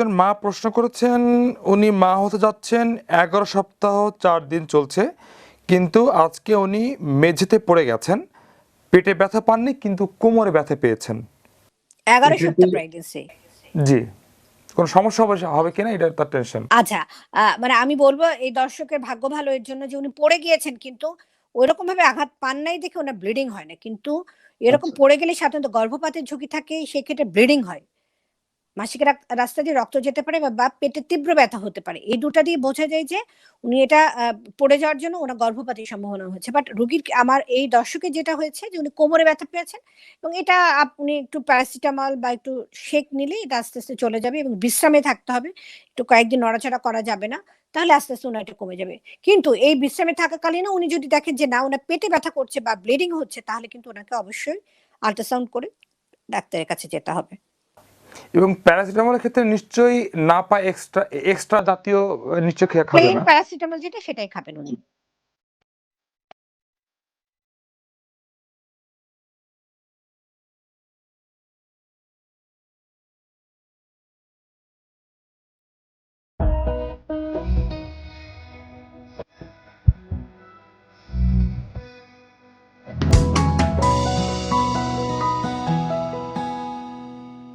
একজন মা প্রশ্ন করেছেন উনি মা হতে যাচ্ছেন এগারো সপ্তাহ চার দিন চলছে কিন্তু আজকে উনি মেঝেতে পড়ে গেছেন পেটে ব্যথা পাননি কিন্তু কোমরে ব্যথা পেয়েছেন। এগারো সপ্তাহ প্রেগনেন্সি জি। কোনো সমস্যা হবে হবে কিনা এটা তার টেনশন আচ্ছা আহ, মানে আমি বলব এই দর্শকের ভাগ্য ভালো এর জন্য যে উনি পড়ে গিয়েছেন কিন্তু ওইরকম ভাবে আঘাত পান নাই দেখে ওনার ব্লিডিং হয় না কিন্তু এরকম পড়ে গেলে সাধারণত গর্ভপাতের ঝুঁকি থাকে সেক্ষেত্রে ব্লিডিং হয়। মাসিক রাক- রাস্তা দিয়ে রক্ত যেতে পারে বা- পেটে তীব্র ব্যথা হতে পারে, এই দুটা দিয়ে বোঝা যায় যে উনি এটা পড়ে যাওয়ার জন্য ওনার গর্ভপাতের সম্ভাবনা হয়েছে। বাট রুগীর আমার এই দর্শকের যেটা হয়েছে যে উনি কোমরে ব্যথা পেয়েছেন এবং এটা আপনি একটু প্যারাসিটামল বা একটু শেক নিলে এটা আস্তে আস্তে চলে যাবে এবং বিশ্রামে থাকতে হবে। একটু কয়েকদিন নড়াচড়া করা যাবে না, তাহলে আস্তে আস্তে ওনার কমে যাবে। কিন্তু এই বিশ্রামে থাকাকালীন উনি যদি দেখেন যে না, ওনার পেটে ব্যথা করছে বা ব্লিডিং হচ্ছে, তাহলে কিন্তু ওনাকে অবশ্যই আল্ট্রাসাউন্ড করে ডাক্তারের কাছে যেতে হবে। এবং প্যারাসিটামলের ক্ষেত্রে নিশ্চয়ই না পায় এক্সট্রা এক্সট্রা জাতীয় নিশ্চয়ই খেয়ে খাবে না। প্যারাসিটামল যেটা সেটাই খাবেন উনি।